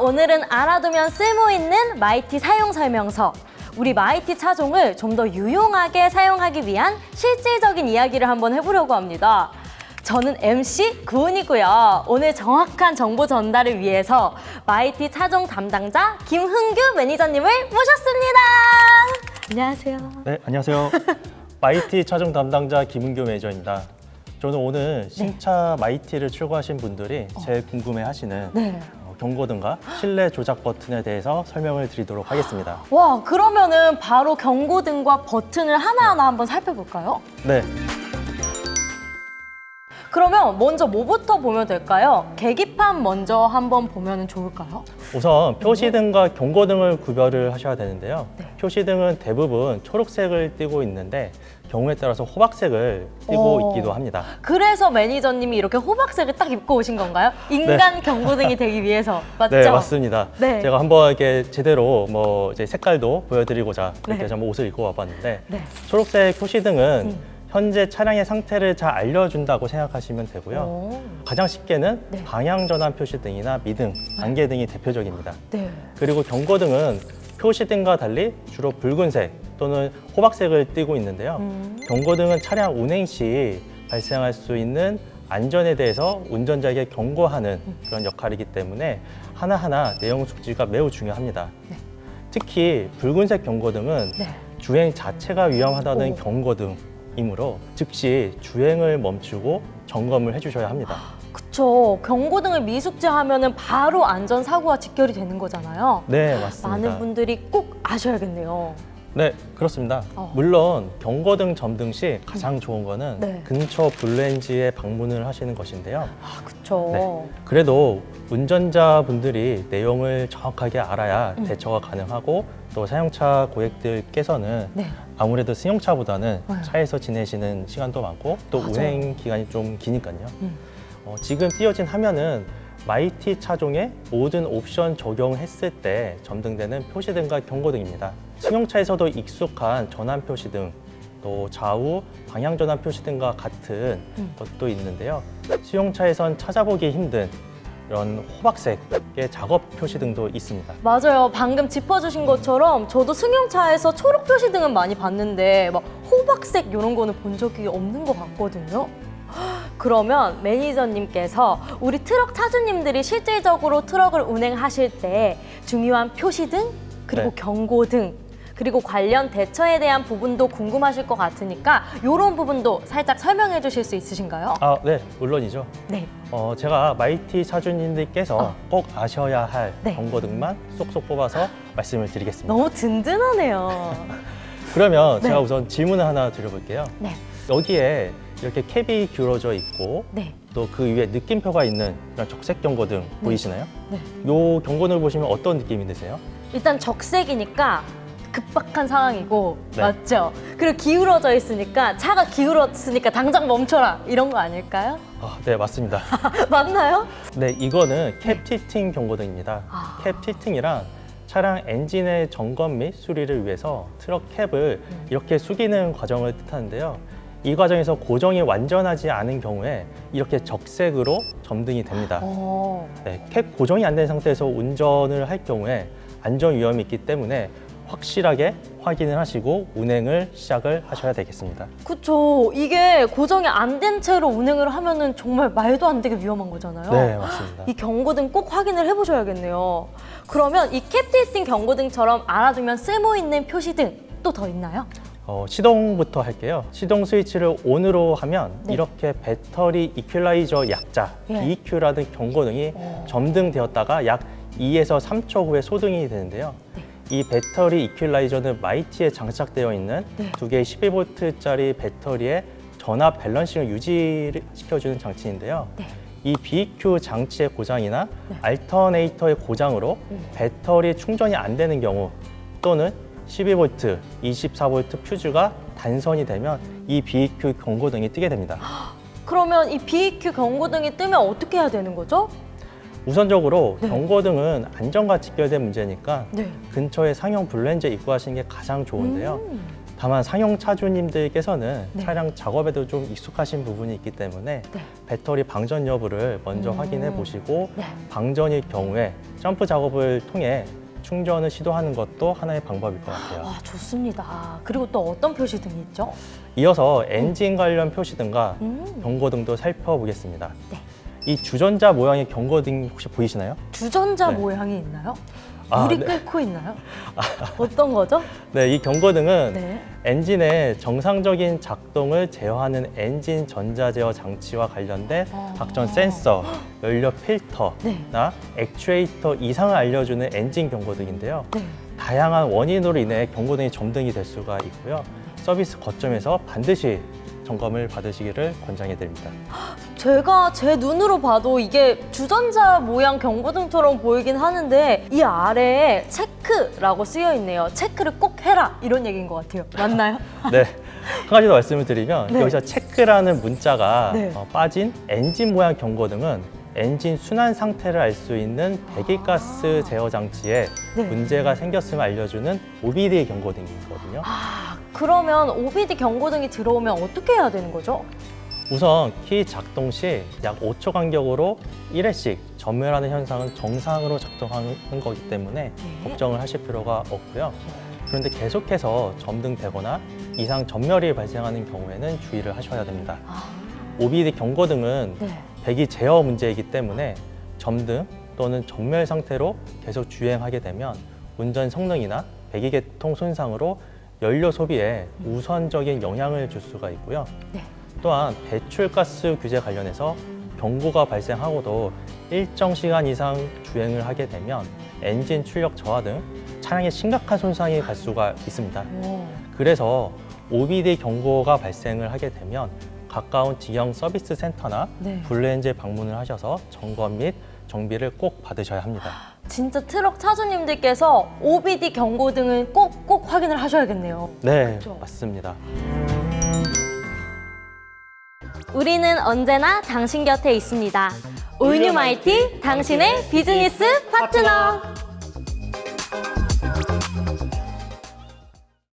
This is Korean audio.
오늘은 알아두면 쓸모있는 마이티 사용 설명서. 우리 마이티 차종을 좀 더 유용하게 사용하기 위한 실질적인 이야기를 한번 해보려고 합니다. 저는 MC 구은이고요. 오늘 정확한 정보 전달을 위해서 마이티 차종 담당자 김흥규 매니저님을 모셨습니다. 안녕하세요. 네, 안녕하세요. 마이티 차종 담당자 김은교 매니저입니다. 저는 오늘 신차 마이티를 출고하신 분들이 제일 궁금해하시는 네. 어, 경고등과 실내 조작 버튼에 대해서 설명을 드리도록 하겠습니다. 와, 그러면은 바로 경고등과 버튼을 하나하나 한번 살펴볼까요? 네, 그러면 먼저 뭐부터 보면 될까요? 계기판 먼저 한번 보면 좋을까요? 우선 표시등과 경고등을 구별을 하셔야 되는데요. 네. 표시등은 대부분 초록색을 띠고 있는데 경우에 따라서 호박색을 띠고 어. 있기도 합니다. 그래서 매니저님이 이렇게 호박색을 딱 입고 오신 건가요? 인간 경고등이 되기 위해서 맞죠? 네, 맞습니다. 네. 제가 한번 이렇게 제대로 뭐 이제 색깔도 보여드리고자 이렇게 네. 한번 옷을 입고 와봤는데 네. 초록색 표시등은 음. 현재 차량의 상태를 잘 알려준다고 생각하시면 되고요. 오. 가장 쉽게는 네. 방향 전환 표시 등이나 미등, 안개 등이 대표적입니다. 네. 그리고 경고등은 표시등과 달리 주로 붉은색 또는 호박색을 띠고 있는데요. 음. 경고등은 차량 운행 시 발생할 수 있는 안전에 대해서 운전자에게 경고하는 그런 역할이기 때문에 하나하나 내용 숙지가 매우 중요합니다. 네. 특히 붉은색 경고등은 네. 주행 자체가 위험하다는 오. 경고등 이므로 즉시 주행을 멈추고 점검을 해주셔야 합니다. 그쵸. 경고등을 미숙지하면은 바로 안전 사고와 직결이 되는 거잖아요. 네, 맞습니다. 많은 분들이 꼭 아셔야겠네요. 네, 그렇습니다. 어. 물론 경고등 점등 시 가장 좋은 거는 네. 근처 블렌지에 방문을 하시는 것인데요. 아, 그쵸. 네. 그래도 운전자분들이 내용을 정확하게 알아야 음. 대처가 가능하고 또 사용차 고객들께서는 네. 아무래도 승용차보다는 네. 차에서 지내시는 시간도 많고 또 맞아요. 운행 기간이 좀 기니까요. 음. 어, 지금 띄어진 화면은 마이티 차종의 모든 옵션 적용했을 때 점등되는 표시등과 경고등입니다. 승용차에서도 익숙한 전환 표시등, 또 좌우 방향 전환 표시등과 같은 음. 것도 있는데요. 수용차에선 찾아보기 힘든 이런 호박색의 작업 표시 등도 있습니다. 맞아요. 방금 짚어주신 것처럼 저도 승용차에서 초록 표시 등은 많이 봤는데 막 호박색 이런 거는 본 적이 없는 것 같거든요. 그러면 매니저님께서 우리 트럭 차주님들이 실질적으로 트럭을 운행하실 때 중요한 표시 등 그리고 네. 경고 등 그리고 관련 대처에 대한 부분도 궁금하실 것 같으니까 이런 부분도 살짝 설명해 주실 수 있으신가요? 아, 네, 물론이죠. 네. 어, 제가 마이티 차주님들께서 어. 꼭 아셔야 할 네. 경고등만 쏙쏙 뽑아서 말씀을 드리겠습니다. 너무 든든하네요. 그러면 네. 제가 우선 질문을 하나 드려볼게요. 네. 여기에 이렇게 캡이 기울어져 있고 네. 또 그 위에 느낌표가 있는 이런 적색 경고등 보이시나요? 네. 요 경고등을 보시면 어떤 느낌이 드세요? 일단 적색이니까 급박한 상황이고 네. 맞죠? 그리고 기울어져 있으니까 차가 기울었으니까 당장 멈춰라 이런 거 아닐까요? 아, 네, 맞습니다. 맞나요? 네, 이거는 캡 티팅 경고등입니다. 아. 캡 티팅이란 차량 엔진의 점검 및 수리를 위해서 트럭 캡을 음. 이렇게 숙이는 과정을 뜻하는데요. 이 과정에서 고정이 완전하지 않은 경우에 이렇게 적색으로 점등이 됩니다. 어. 네, 캡 고정이 안 된 상태에서 운전을 할 경우에 안전 위험이 있기 때문에 확실하게 확인을 하시고 운행을 시작을 하셔야 되겠습니다. 그쵸. 이게 고정이 안 된 채로 운행을 하면은 정말 말도 안 되게 위험한 거잖아요. 네, 맞습니다. 이 경고등 꼭 확인을 해보셔야겠네요. 그러면 이 캡티팅 경고등처럼 알아두면 쓸모 있는 표시등 또 더 있나요? 어, 시동부터 할게요. 시동 스위치를 ON으로 하면 네. 이렇게 배터리 이퀄라이저 약자 예. BEQ라는 경고등이 어. 점등되었다가 약 2에서 3초 후에 소등이 되는데요. 네. 이 배터리 이퀄라이저는 마이티에 장착되어 있는 네. 두 개의 12V짜리 배터리의 전압 밸런싱을 유지시켜주는 장치인데요. 네. 이 BEQ 장치의 고장이나 네. 알터네이터의 고장으로 음. 배터리 충전이 안 되는 경우 또는 12V, 24V 퓨즈가 단선이 되면 이 BEQ 경고등이 뜨게 됩니다. 그러면 이 BEQ 경고등이 뜨면 어떻게 해야 되는 거죠? 우선적으로 네. 경고등은 안전과 직결된 문제니까 네. 근처에 상용 블렌즈에 입고하시는 게 가장 좋은데요. 음. 다만 상용 차주님들께서는 네. 차량 작업에도 좀 익숙하신 부분이 있기 때문에 네. 배터리 방전 여부를 먼저 음. 확인해 보시고 네. 방전일 경우에 점프 작업을 통해 충전을 시도하는 것도 하나의 방법일 것 같아요. 아, 좋습니다. 그리고 또 어떤 표시등이 있죠? 이어서 엔진 관련 표시등과 음, 경고등도 살펴보겠습니다. 네. 이 주전자 모양의 경고등 혹시 보이시나요? 주전자 네. 모양이 있나요? 아, 물이 네. 끓고 있나요? 어떤 거죠? 네, 이 경고등은 네. 엔진의 정상적인 작동을 제어하는 엔진 전자 제어 장치와 관련된 아. 각종 센서, 연료 필터나 네. 액추에이터 이상을 알려주는 엔진 경고등인데요. 네. 다양한 원인으로 인해 경고등이 점등이 될 수가 있고요. 서비스 거점에서 반드시 점검을 받으시기를 권장해 드립니다. 제가 제 눈으로 봐도 이게 주전자 모양 경고등처럼 보이긴 하는데 이 아래에 체크라고 쓰여 있네요. 체크를 꼭 해라 이런 얘기인 것 같아요. 맞나요? 네. 한 가지 더 말씀을 드리면 네. 여기서 체크라는 문자가 네. 어, 빠진 엔진 모양 경고등은 엔진 순환 상태를 알 수 있는 배기가스 아. 제어 장치에 네. 문제가 생겼음을 알려주는 OBD 경고등이거든요. 아 그러면 OBD 경고등이 들어오면 어떻게 해야 되는 거죠? 우선 키 작동 시 약 5초 간격으로 1회씩 전멸하는 현상은 정상으로 작동하는 거기 때문에 네. 걱정을 하실 필요가 없고요. 그런데 계속해서 점등되거나 이상 전멸이 발생하는 경우에는 주의를 하셔야 됩니다. 아, OBD 경고등은 네. 배기 제어 문제이기 때문에 점등 또는 전멸 상태로 계속 주행하게 되면 운전 성능이나 배기계통 손상으로 연료 소비에 우선적인 영향을 줄 수가 있고요. 네. 또한 배출가스 규제 관련해서 경고가 발생하고도 일정 시간 이상 주행을 하게 되면 엔진 출력 저하 등 차량에 심각한 손상이 갈 수가 있습니다. 오. 그래서 OBD 경고가 발생을 하게 되면 가까운 직영 서비스 센터나 네. 블루엔젤 방문을 하셔서 점검 및 정비를 꼭 받으셔야 합니다. 진짜 트럭 차주님들께서 OBD 경고등을 꼭 꼭 확인을 하셔야겠네요. 네, 그렇죠. 맞습니다. 우리는 언제나 당신 곁에 있습니다. 올뉴마이티 당신의 비즈니스 파트너.